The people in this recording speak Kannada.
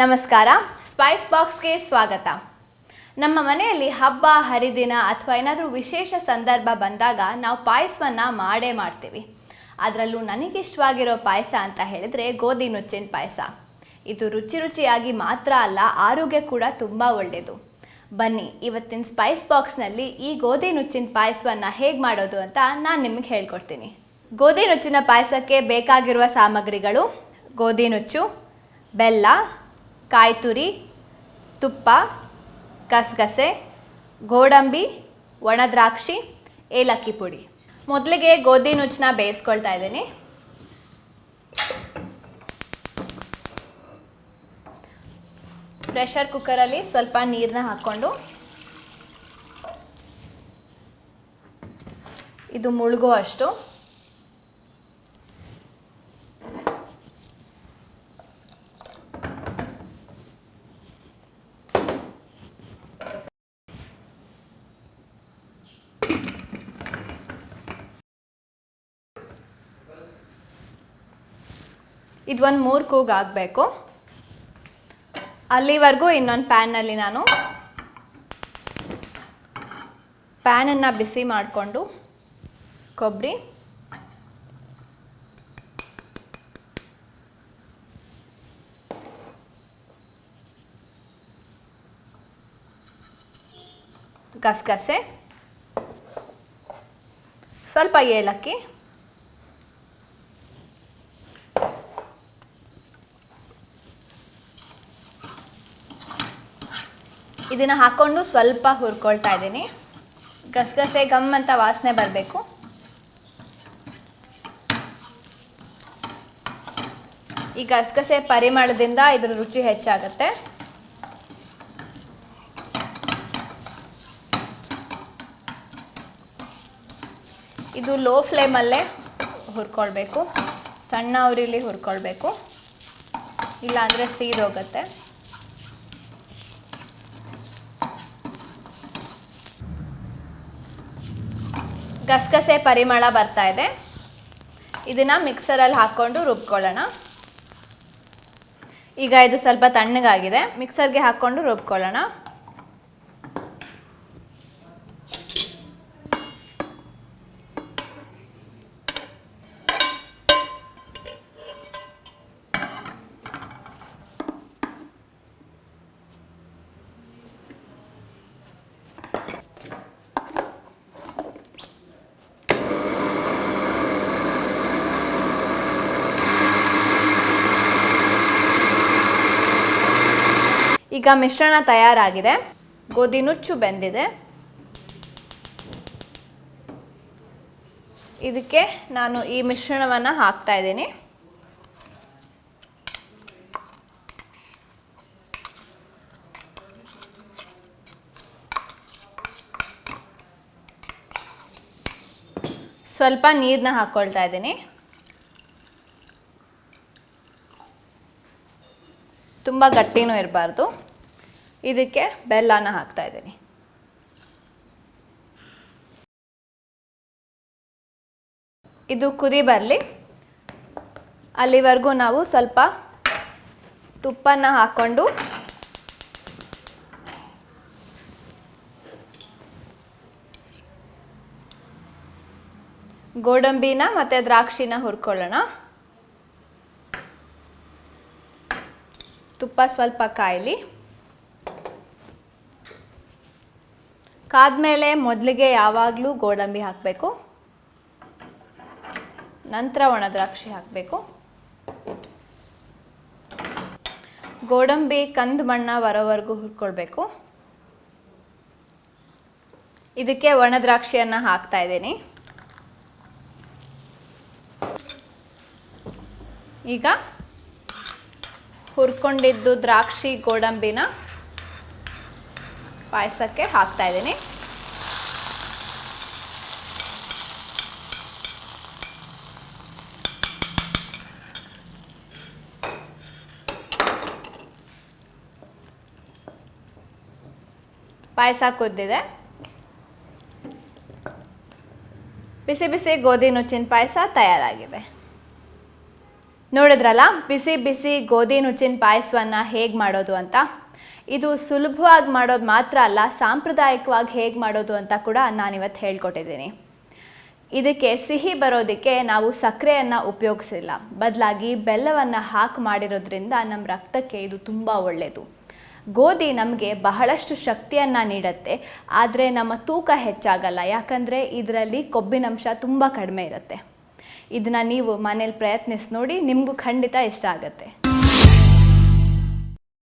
ನಮಸ್ಕಾರ. ಸ್ಪೈಸ್ ಬಾಕ್ಸ್ಗೆ ಸ್ವಾಗತ. ನಮ್ಮ ಮನೆಯಲ್ಲಿ ಹಬ್ಬ, ಹರಿದಿನ ಅಥವಾ ಏನಾದರೂ ವಿಶೇಷ ಸಂದರ್ಭ ಬಂದಾಗ ನಾವು ಪಾಯಸವನ್ನು ಮಾಡೇ ಮಾಡ್ತೀವಿ. ಅದರಲ್ಲೂ ನನಗಿಷ್ಟವಾಗಿರೋ ಪಾಯಸ ಅಂತ ಹೇಳಿದರೆ ಗೋಧಿ ನುಚ್ಚಿನ ಪಾಯಸ. ಇದು ರುಚಿ ರುಚಿಯಾಗಿ ಮಾತ್ರ ಅಲ್ಲ, ಆರೋಗ್ಯ ಕೂಡ ತುಂಬ ಒಳ್ಳೆಯದು. ಬನ್ನಿ, ಇವತ್ತಿನ ಸ್ಪೈಸ್ ಬಾಕ್ಸ್ನಲ್ಲಿ ಈ ಗೋಧಿ ನುಚ್ಚಿನ ಪಾಯಸವನ್ನು ಹೇಗೆ ಮಾಡೋದು ಅಂತ ನಾನು ನಿಮಗೆ ಹೇಳ್ಕೊಡ್ತೀನಿ. ಗೋಧಿ ನುಚ್ಚಿನ ಪಾಯಸಕ್ಕೆ ಬೇಕಾಗಿರುವ ಸಾಮಗ್ರಿಗಳು, ಗೋಧಿ ನುಚ್ಚು, ಬೆಲ್ಲ ಕಾಯಿ ತುರಿ ತುಪ್ಪ, ಗಸಗಸೆ, ಗೋಡಂಬಿ, ಒಣದ್ರಾಕ್ಷಿ, ಏಲಕ್ಕಿ ಪುಡಿ. ಮೊದಲಿಗೆ ಗೋಧಿ ನುಚ್ಚನ್ನ ಬೇಯಿಸ್ಕೊಳ್ತಾ ಇದ್ದೀನಿ. ಪ್ರೆಷರ್ ಕುಕ್ಕರಲ್ಲಿ ಸ್ವಲ್ಪ ನೀರನ್ನ ಹಾಕ್ಕೊಂಡು ಇದು ಮುಳುಗೋ ಇದು ಒಂದು ಮೂರು ಕೂಗ್ ಆಗಬೇಕು. ಅಲ್ಲಿವರೆಗೂ ಇನ್ನೊಂದು ಪ್ಯಾನಲ್ಲಿ ನಾನು ಪ್ಯಾನನ್ನು ಬಿಸಿ ಮಾಡಿಕೊಂಡು ಕೊಬ್ಬರಿ ಗಸಗಸೆ, ಸ್ವಲ್ಪ ಏಲಕ್ಕಿ ಇದನ್ನು ಹಾಕ್ಕೊಂಡು ಸ್ವಲ್ಪ ಹುರ್ಕೊಳ್ತಾ ಇದ್ದೀನಿ. ಗಸಗಸೆ, ಗಮ್ ಅಂತ ವಾಸನೆ ಬರಬೇಕು. ಈ ಗಸಗಸೆ ಪರಿಮಳದಿಂದ ಇದರ ರುಚಿ ಹೆಚ್ಚಾಗುತ್ತೆ. ಇದು ಲೋ ಫ್ಲೇಮಲ್ಲೇ ಹುರ್ಕೊಳ್ಬೇಕು. ಸಣ್ಣ ಉರಿಲಿ ಹುರ್ಕೊಳ್ಬೇಕು. ಇಲ್ಲಾಂದರೆ ಸೀದೋಗುತ್ತೆ. ಗಸಗಸೆ ಪರಿಮಳ ಬರ್ತಾ ಇದೆ. ಇದನ್ನು ಮಿಕ್ಸರಲ್ಲಿ ಹಾಕ್ಕೊಂಡು ರುಬ್ಕೊಳ್ಳೋಣ. ಈಗ ಇದು ಸ್ವಲ್ಪ ತಣ್ಣಗಾಗಿದೆ. ಮಿಕ್ಸರ್ಗೆ ಹಾಕ್ಕೊಂಡು ರುಬ್ಕೊಳ್ಳೋಣ. ಈಗ ಮಿಶ್ರಣ ತಯಾರಾಗಿದೆ. ಗೋಧಿ ನುಚ್ಚು ಬೆಂದಿದೆ. ಇದಕ್ಕೆ ನಾನು ಈ ಮಿಶ್ರಣವನ್ನು ಹಾಕ್ತಾ ಇದ್ದೀನಿ. ಸ್ವಲ್ಪ ನೀರನ್ನ ಹಾಕ್ಕೊಳ್ತಾ ಇದ್ದೀನಿ. ತುಂಬ ಗಟ್ಟಿನೂ ಇರಬಾರ್ದು. ಇದಕ್ಕೆ ಬೆಲ್ಲನ ಹಾಕ್ತಾ ಇದ್ದೀನಿ. ಇದು ಕುದಿ ಬರಲಿ. ಅಲ್ಲಿವರೆಗೂ ನಾವು ಸ್ವಲ್ಪ ತುಪ್ಪನ ಹಾಕ್ಕೊಂಡು ಗೋಡಂಬಿನ ಮತ್ತು ದ್ರಾಕ್ಷಿನ ಹುರ್ಕೊಳ್ಳೋಣ. ತುಪ್ಪ ಸ್ವಲ್ಪ ಕಾಯಲಿ. ಕಾದ್ಮೇಲೆ ಮೊದಲಿಗೆ ಯಾವಾಗಲೂ ಗೋಡಂಬಿ ಹಾಕಬೇಕು. ನಂತರ ಒಣದ್ರಾಕ್ಷಿ ಹಾಕಬೇಕು. ಗೋಡಂಬಿ ಕಂದು ಬಣ್ಣ ಬರೋವರೆಗೂ ಹುರ್ಕೊಳ್ಬೇಕು. ಇದಕ್ಕೆ ಒಣದ್ರಾಕ್ಷಿಯನ್ನು ಹಾಕ್ತಾ ಇದ್ದೀನಿ. ಈಗ ಹುರ್ಕೊಂಡಿದ್ದು ದ್ರಾಕ್ಷಿ ಗೋಡಂಬಿನ ಪಾಯಸಕ್ಕೆ ಹಾಕ್ತಾ ಇದ್ದೀನಿ. ಪಾಯಸ ಕುದ್ದಿದೆ. ಬಿಸಿ ಬಿಸಿ ಗೋಧಿ ನುಚ್ಚಿನ ಪಾಯಸ ತಯಾರಾಗಿದೆ. ನೋಡಿದ್ರಲ್ಲ, ಬಿಸಿ ಬಿಸಿ ಗೋಧಿ ನುಚ್ಚಿನ ಪಾಯಸವನ್ನು ಹೇಗೆ ಮಾಡೋದು ಅಂತ? ಇದು ಸುಲಭವಾಗಿ ಮಾಡೋದು ಮಾತ್ರ ಅಲ್ಲ, ಸಾಂಪ್ರದಾಯಿಕವಾಗಿ ಹೇಗೆ ಮಾಡೋದು ಅಂತ ಕೂಡ ನಾನಿವತ್ತು ಹೇಳ್ಕೊಟ್ಟಿದ್ದೀನಿ. ಇದಕ್ಕೆ ಸಿಹಿ ಬರೋದಕ್ಕೆ ನಾವು ಸಕ್ಕರೆಯನ್ನು ಉಪಯೋಗಿಸಿಲ್ಲ. ಬದಲಾಗಿ ಬೆಲ್ಲವನ್ನು ಹಾಕಿ ಮಾಡಿರೋದ್ರಿಂದ ನಮ್ಮ ರಕ್ತಕ್ಕೆ ಇದು ತುಂಬ ಒಳ್ಳೆಯದು ಗೋಧಿ ನಮಗೆ ಬಹಳಷ್ಟು ಶಕ್ತಿಯನ್ನು ನೀಡುತ್ತೆ, ಆದರೆ ನಮ್ಮ ತೂಕ ಹೆಚ್ಚಾಗಲ್ಲ. ಯಾಕಂದರೆ ಇದರಲ್ಲಿ ಕೊಬ್ಬಿನಂಶ ತುಂಬ ಕಡಿಮೆ ಇರುತ್ತೆ. ಇದನ್ನು ನೀವು ಮನೇಲಿ ಪ್ರಯತ್ನಿಸಿ ನೋಡಿ ನಿಮಗೂ ಖಂಡಿತ ಇಷ್ಟ ಆಗುತ್ತೆ.